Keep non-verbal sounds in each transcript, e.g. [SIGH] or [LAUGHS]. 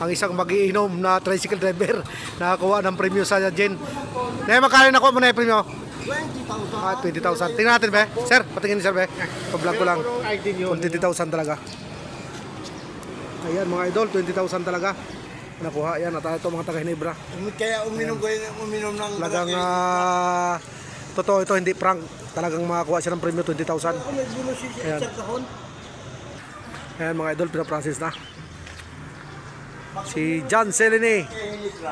ang isang magiinom na tricycle driver nakakuha ng premyo sa Jen. Kaya magkano nakuha mo na yung premyo? 20,000. Ah, 20,000. Tingnan natin, be. Sir, patingin ni sir, be. Pa-vlog ko lang. Kung 20,000 talaga. Ayan, mga idol, 20,000 talaga. Nakuha, yan. At ito mga taga-Hinebra. Kaya uminom ko yun, uminom ng Talagang, ah, totoo ito, hindi prank. Talagang makakuha siya ng premyo, 20,000. May bulo si Ayan. Ayan, mga idol, pinaprocess na. Si John Selene,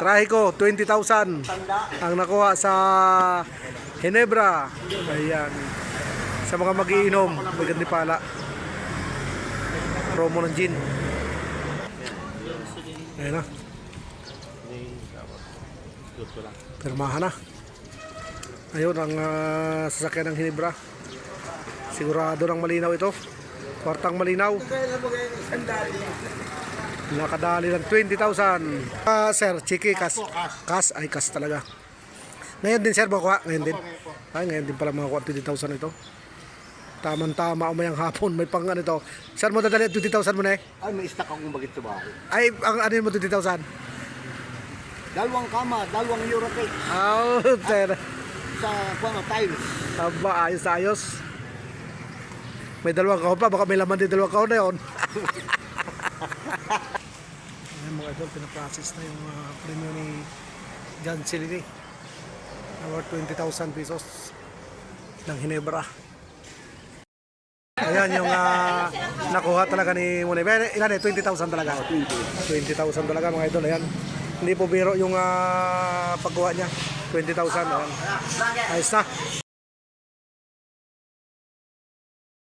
Trahiko, 20,000. Ang nakuha sa Hinebra. Ayan. Sa mga magiinom, may gandi pala. Promo ng gin. Ayan na. Pirmahan na. Ayun ang ah, sasakyan ng Hinebra. Sigurado ng malinaw ito. Kwartang malinaw. Nakadali ng 20,000. Ah, sir, chiki, kas. Kas, ay kas talaga. Ngayon din, sir, makuha. Ngayon din. Ay, ngayon din pala makakuha 20,000 ito. Tamang-tama umayang hapon. May pang ano ito. Sir, mo dadali ang 20,000 mo na eh. Ay, may stock akong bagit sa bahay. Ay, ang ano mo 20,000? Dalawang kama, dalawang Eurocake Oh, sir. sa mga tiles. Aba, ayos ayos. May dalawang kahon pa. Baka may laman din dalawang kahon na yun. [LAUGHS] Idol, pinaprocess na yung uh, premium ni John Silini. Worth 20,000 pesos ng Hinebra. Ayan yung ah, nakuha talaga ni Mune. Ilan eh? 20,000 talaga. 20,000 talaga mga idol. Ayan. Hindi po biro yung ah, pagkuha niya. 20,000. Ayan. Ayos na.